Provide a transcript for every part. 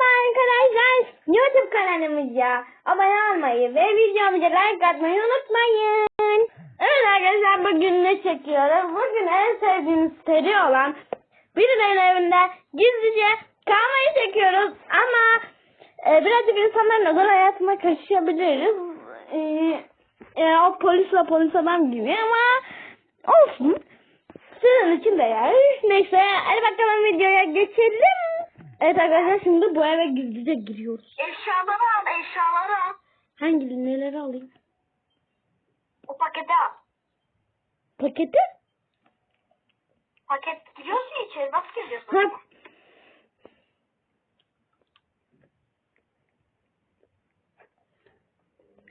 Merhaba arkadaşlar. YouTube kanalımıza abone olmayı ve videomuza like atmayı unutmayın. Evet arkadaşlar bugün ne çekiyoruz? Bugün en sevdiğimiz seri olan birilerinin evinde gizlice kalmayı çekiyoruz. Ama e, birazcık insanların özel hayatına karışabiliriz. E, e, o polisle polis adam gibi ama olsun. Sizin için değer. Neyse hadi bakalım videoya geçelim. Evet arkadaşlar şimdi bu eve gizlice giriyoruz. Eşyaları al, eşyaları al. Hangi neleri alayım? O paketi al. Paketi? Paket giriyorsun içeri, nasıl giriyorsun? Ha.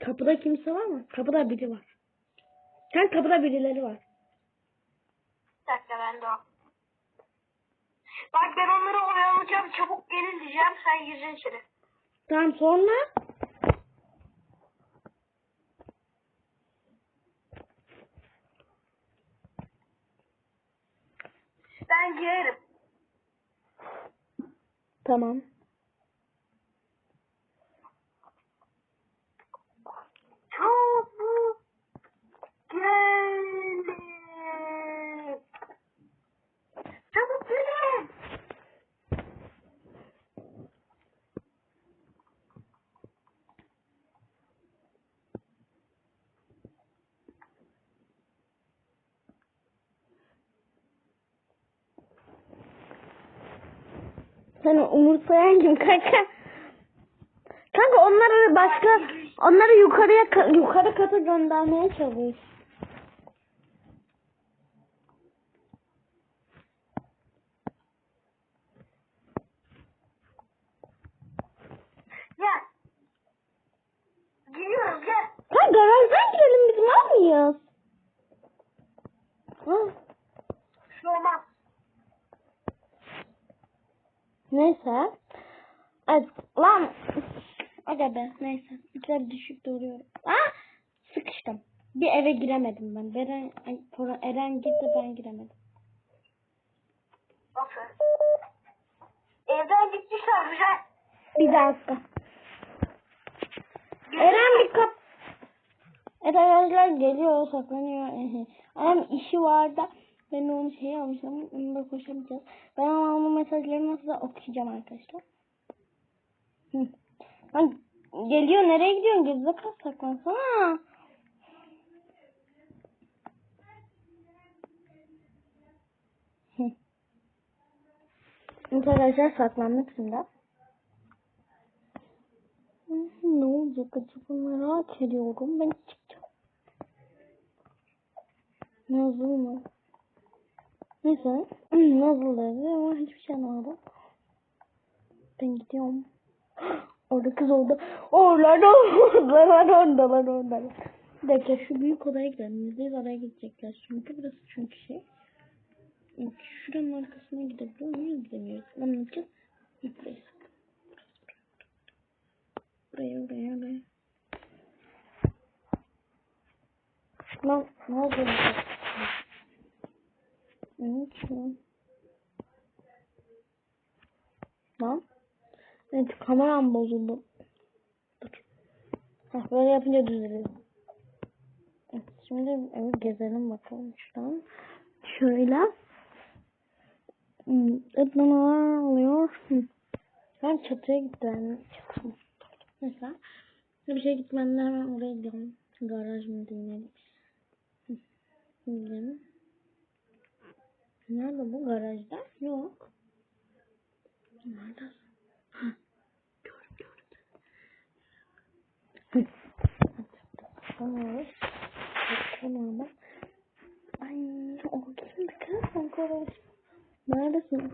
Kapıda kimse var mı? Kapıda biri var. Sen kapıda birileri var. Bir dakika ben de o. Bak ben onları oyalayacağım, çabuk gelin diyeceğim, sen gireceksin içeri. Tamam sonra? Ben girerim. Tamam. Çabuk gelin. Çabuk gelin. Sen umursayan kim kanka? Kanka onları başka onları yukarıya ka- yukarı kata göndermeye çalış. Gel. Giriyoruz gel. Kanka garajdan girelim biz var mıyız? Ha, Bir şey olmaz. Neyse. Evet, lan. Aga be neyse. Biraz düşük duruyorum. Ah sıkıştım. Bir eve giremedim ben. Beren, Eren gitti ben giremedim. Nasıl? Evden gitmişler güzel. Bir dakika. Eren bir kap. Erenler geliyor saklanıyor. Ama işi var ben onu şey almışım. Onu da koşamayacağız. Ben ama onun mesajlarını nasıl okuyacağım arkadaşlar. Hı. Lan geliyor nereye gidiyorsun? Gözde kal saklansana. Arkadaşlar saklandık şimdi. Ne olacak acaba merak ediyorum. Ben çıkacağım. Nazlı? Neyse. Nazlı dedi ama hiçbir şey anlamadım. Ben gidiyorum. Orada kız oldu. Oralarda oradalar oradalar oradalar. Bir dakika şu büyük odaya gidelim. Yüzdeyiz oraya gidecekler. Çünkü burası çünkü şey. Şuranın arkasına gidebiliyor muyuz? Gidemiyoruz. Ne yapacağız? Buraya Buraya buraya buraya. Lan ne oldu? Evet lan. Evet kameram bozuldu. Dur. Heh, böyle yapınca düzeliyor. Evet, şimdi evet gezelim bakalım şuradan. Şöyle. Evet neler oluyor? Ben çatıya gittim. Çatı. Mesela bir şey gitmeden hemen oraya gidiyorum. Garaj mı dinledik. Hı, Gidelim. Nerede bu garajda? Yok. Nerede? Gördüm gördüm. Bakıyorum Ay o kimdi kız? Garaj. Neredesin?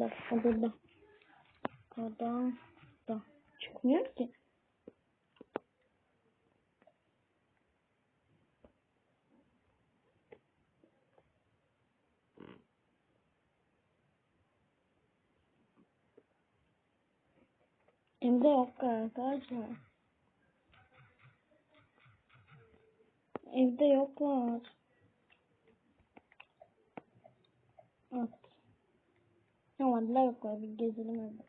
Bak burada. Burada. Da. Çıkmıyor ki. Emre yok arkadaşlar. Evde yoklar. At. Normalde yoklar. Bir gezelim evde.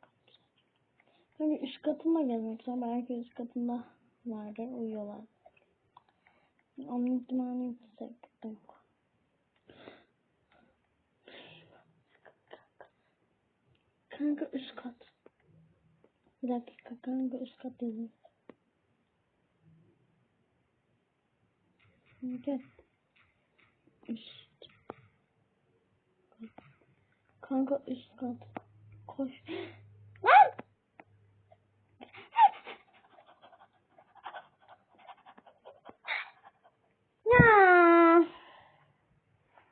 Ben bir üst katında gezmek istiyorum. Belki üst katında vardır. Uyuyorlar. Onun ihtimali yüksek. Yok. Kanka üst kat. Bir dakika kanka üst kat. Üst. Kanka üst kat. Koş. Lan! Ya.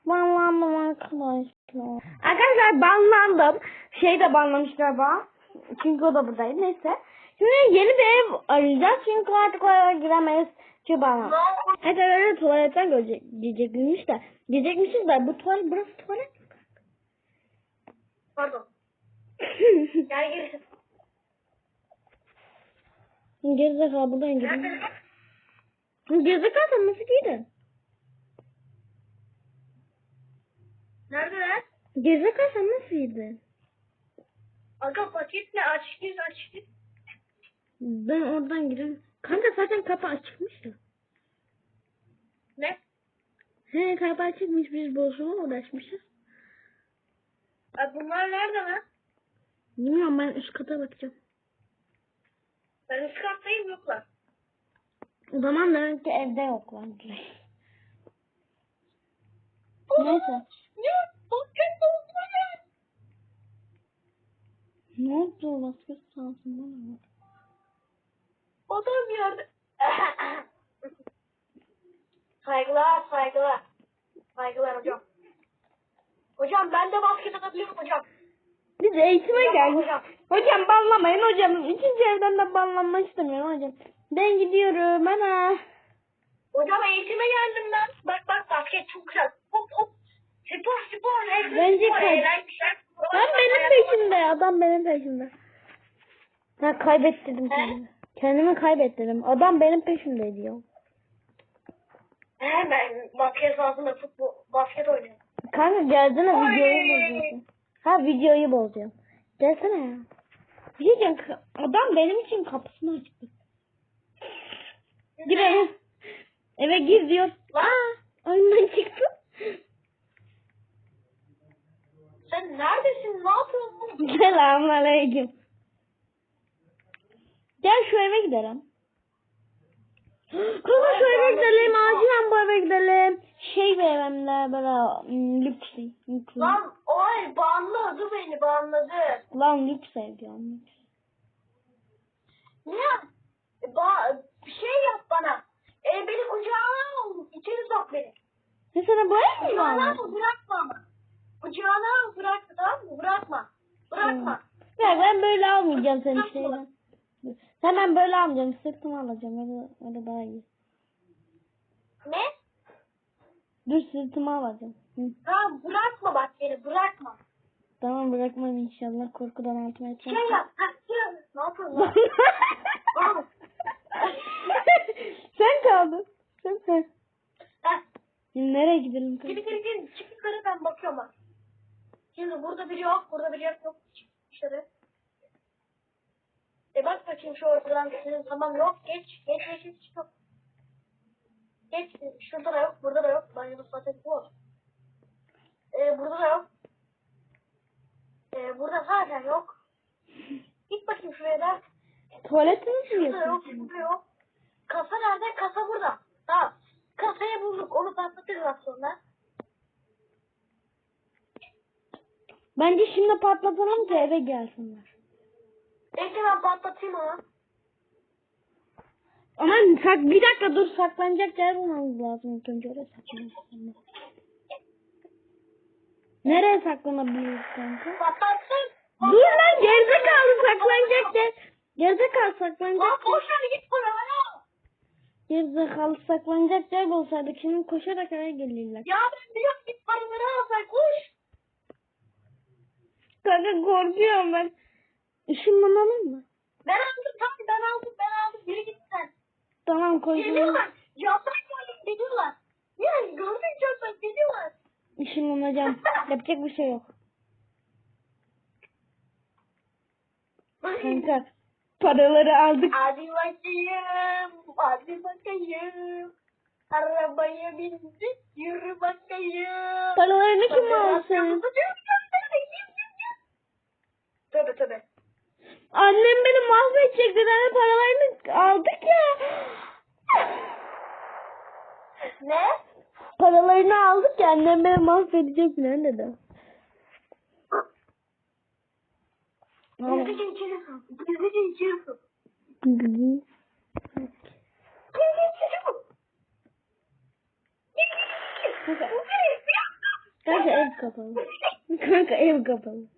Banlandım arkadaşlar. Arkadaşlar banlandım. Şey de banlamış galiba. Çünkü o da buradaydı. Neyse. Şimdi yeni bir ev arayacağız. Çünkü artık oraya giremeyiz. Çünkü oldu? Hadi öyle tuvaletten görecek, gidecekmiş de. Gidecekmişiz de bu tuvalet burası tuvalet. Pardon. Gel gel. Gerizekalı buradan. Nerede? Gerizekalı sen nasıl giydin? Nerede lan? Gerizekalı sen nasıl giydin? Aga paketle aç gir aç gir. Ben oradan gireyim. Kanka zaten kapı açıkmış ya. Ne? He kapı açıkmış biz bozuma uğraşmışız. Ay bunlar nerede lan? Bilmiyorum ben üst kata bakacağım. Ben üst kattayım yoklar. O zaman demek ki evde yoklar. Neyse. Ne? Paket oldu ya. Ne oldu? Basket sahasında ne var? Bir yerde. saygılar saygılar. Saygılar hocam. Hocam ben de basket atabiliyorum hocam. Biz eğitime geldik. hocam. Hocam banlamayın hocam. Üçüncü evden de banlanmak istemiyorum hocam. Ben gidiyorum ana. Hocam eğitime geldim ben. Bak bak basket çok güzel. Hop hop. Spor spor. Hepsi Bence spor. kay-. Adam benim peşimde. Adam benim peşimde. Ha kaybettirdim kendimi. Kendimi kaybettirdim. Adam benim peşimdeydi ya. He ben basket sahasında futbol, basket oynuyorum. Kanka gelsene Oy! videoyu bozuyorsun. Ha videoyu bozuyorum. Gelsene ya. Bir şey diyeceğim, Adam benim için kapısını açtı. Gir eve. Eve gir diyor. Aa, oyundan çıktı. Sen neredesin? Ne yapıyorsun? Selamünaleyküm. Gel şu eve gidelim. Kanka şu eve gidelim. Acilen bu eve gidelim. Şey evimde böyle mm, lüks. lüks. Lan o ay banladı beni banladı. Lan lüks ev diyorum. Ne? E, Ba bir şey yap bana. E, beni kucağına al. İçeri sok beni. Ne sana bu ev mi Kucağına var? al bırakma ama. Kucağına al bırakma tamam mı? Bırakma. Bırakma. Ya ben böyle almayacağım seni şeyden. Sen ben böyle almayacağım. Sırtıma alacağım. Öyle, öyle daha iyi. Ne? Dur sırtıma alacağım. Hı. Tamam bırakma bak beni bırakma. Tamam bırakmam inşallah. Korkudan altıma Şey etmem. yap. Ha, şey. Ne? Tamam. sen kaldın. Sen sen. Ha, Şimdi nereye gidelim? Gir gir gir. Çık yukarı ben bakıyorum bak. Şimdi burada biri yok. Burada biri yok. yok. Çık dışarı. E bak bakayım şu ortadan senin tamam yok. Geç. Geç geç geç. Yok. Geç. Şurada da yok. Burada da yok. Banyoda zaten bu. E, burada da yok. E, burada zaten yok. Git bakayım şuraya da. Tuvaletini mi Şurada yok. Şurada yok. Kasa nerede? Kasa burada. Tamam. Kasayı bulduk. Onu patlatırız az sonra. Bence şimdi patlatalım ki eve gelsinler. Bekle ben patlatayım onu. Ama sak bir dakika dur saklanacak yer bulmamız lazım ilk önce oraya saklanalım. Nereye saklanabiliriz kanka? Patlatsın. Dur lan gerizekalı saklanacak yer. Gerizekalı saklanacak Lan git bana hala. Gerizekalı saklanacak yer bulsaydık şimdi koşarak eve gelirler. Ya ben biliyorum git paraları al sen koş. Kanka korkuyorum ben. Işınlanalım mı? Ben aldım tamam ben aldım ben aldım. Yürü git sen. Tamam koşalım. Geliyorlar. Yaprak var geliyorlar. ışınlanacağım. Yapacak bir şey yok. Kanka paraları aldık. Hadi bakayım. Hadi bakayım. Arabaya bindik. Yürü bakayım. Paralarını kim alsın? Tabii tabii. Annem beni mahvedecek dedi. Hani paralarını aldık ya. Ne? Paralarını aldık ya annem beni mahvedecek ne dedi. Kanka ev kapalı. Kanka ev kapalı.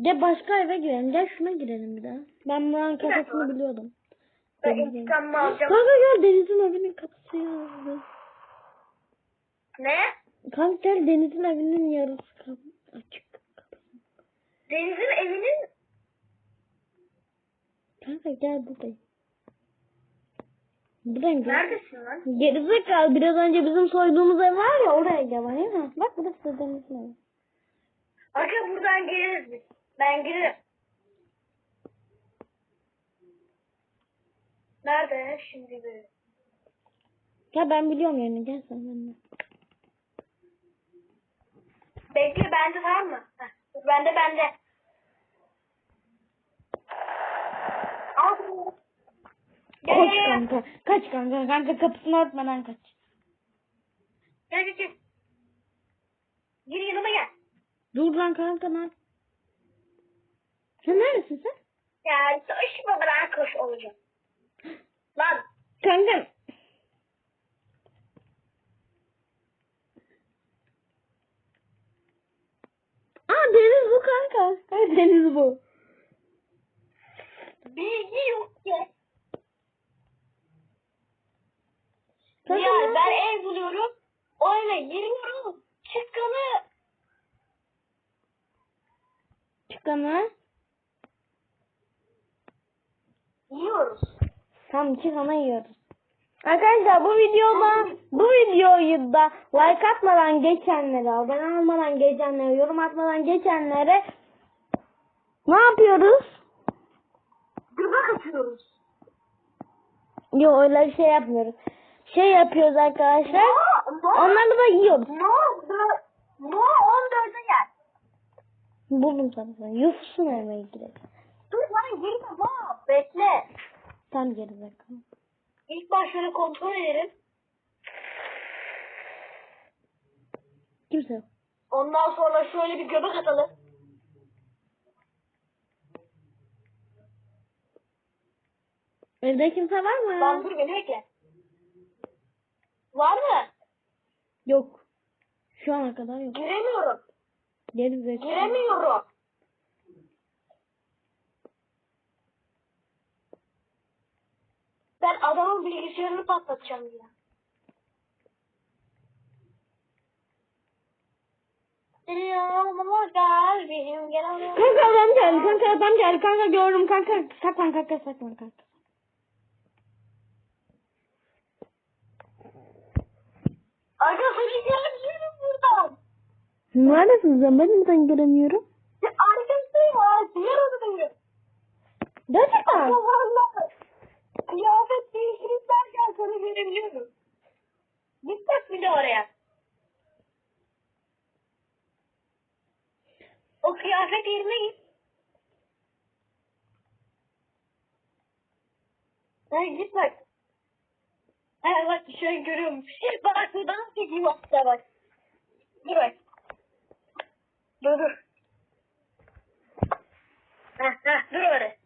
Gel başka eve girelim. Gel şuna girelim bir daha. Ben buranın kapısını biliyordum. Ben intikamımı alacağım. Kanka gel Deniz'in evinin kapısı yazdı. Ne? Kanka gel Deniz'in evinin yarısı kapı açık. Deniz'in evinin Kanka gel buradayım. Buradayım. neredesin lan? Gerizekalı biraz önce bizim soyduğumuz ev var ya oraya gel. Bak burası Deniz'in evi. Arka buradan gireriz biz. Ben girerim. Nerede şimdi bir? Ya ben biliyorum yerini gel sen benimle. Bekle bende var mı? Heh, bende bende. Al. Gel Koş gel gel. kanka. Kaç kanka. Kanka kapısını örtmeden kaç. Gel gel gel. Gir yanıma gel. Dur lan kanka lan. Sen neredesin sen? Ya çalışma bırak koş olacağım. Lan Kanka. Aa deniz bu kanka. Kanka deniz bu. bilgi yok ya. Kanka Ya ben ev buluyorum. O eve giriyorum. Çıkanı Çıkanı. Yiyoruz. Tam çıkanı yiyoruz. Arkadaşlar bu videoda bu videoyu da like atmadan geçenlere, abone olmadan geçenlere, yorum atmadan geçenlere ne yapıyoruz? Göbek atıyoruz. Yok öyle bir şey yapmıyoruz. Şey yapıyoruz arkadaşlar. No, no. Onları da yiyoruz. No, no, no 14'e gel. Buldum sana sana. Yusuf'un evine gidelim. Dur lan girme ha. Bekle. Tam geri bakalım. İlk başları kontrol edelim. Kimse yok. Ondan sonra şöyle bir göbek atalım. Evde kimse var mı? Lan dur beni bekle. Var mı? Yok. Şu ana kadar yok. Giremiyorum. Geri zekalı. Giremiyorum. Ben adamın bilgisayarını patlatacağım ya. Kanka adam geldi. Kanka adam geldi. Kanka gördüm. Kanka saklan kanka saklan kanka. Aga seni göremiyorum buradan. Neredesin sen? Ben neden göremiyorum? Arkasındayım ha. Diğer odadayım. Gerçekten. Allah. Kıyafet değiştirip derken. Git bak bir de oraya. O kıyafet yerine git. Ha git bak. Ha bak an görüyorum. Bak buradan çekeyim hatta bak. Dur bak. Dur dur. Ha ha dur oraya.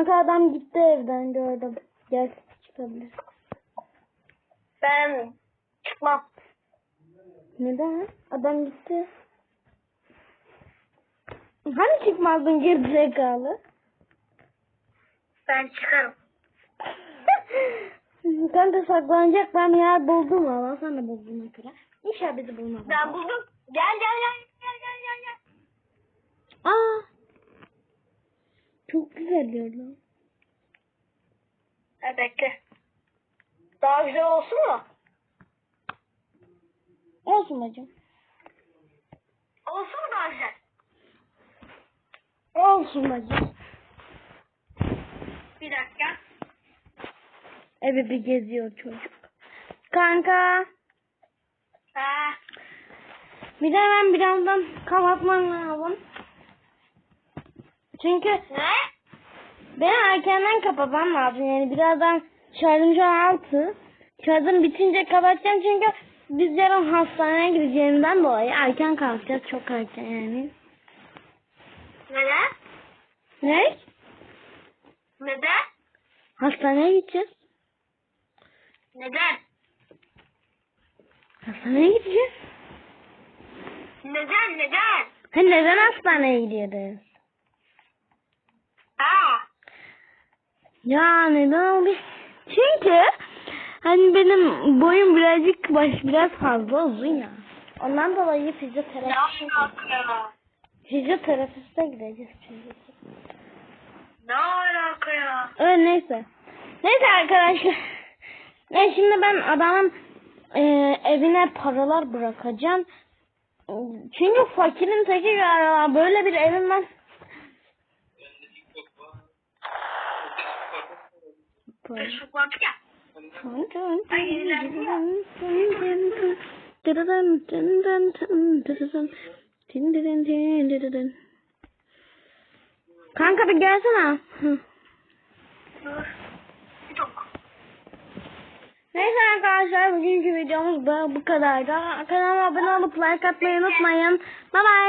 Kanka adam gitti evden gördüm. Gel çıkabilir. Ben çıkmam. Neden? Adam gitti. Hani çıkmazdın gerizekalı? Ben çıkarım. Kanka saklanacak ben yer buldum ama sen de bulduğuna göre. İnşallah bizi bulmaz. Ben buldum. Gel gel gel gel gel Aa. Çok güzel yer lan. Ha bekle. Daha güzel olsun mu? Olsun bacım. Olsun mu daha güzel? Olsun bacım. Bir dakika. Evi bir geziyor çocuk. Kanka. Ha. Bir de ben birazdan kapatmam lazım. Çünkü Ne? ben erkenden kapatmam lazım. Yani birazdan şarjım altı. Şarjım bitince kapatacağım çünkü biz yarın hastaneye gideceğimden dolayı erken kalkacağız. Çok erken yani. Neden? Ne? Neden? Hastaneye gideceğiz. Neden? Hastaneye gideceğiz. Neden? Neden? Ha neden hastaneye gidiyoruz? Ha. Ya neden oldu? Çünkü hani benim boyum birazcık baş biraz fazla uzun ya. Ondan dolayı fizyoterapiste, ya? fizyoterapiste gideceğiz çünkü. Ne alaka ya? Öyle neyse. Neyse arkadaşlar. Ben şimdi ben adamın e, evine paralar bırakacağım. Çünkü fakirin teki galiba böyle bir evin ben Facebook vardı ya. Kanka bir gelsene. Neyse arkadaşlar bugünkü videomuz bu kadardı. Kanalıma abone olup like atmayı unutmayın. Bye bye.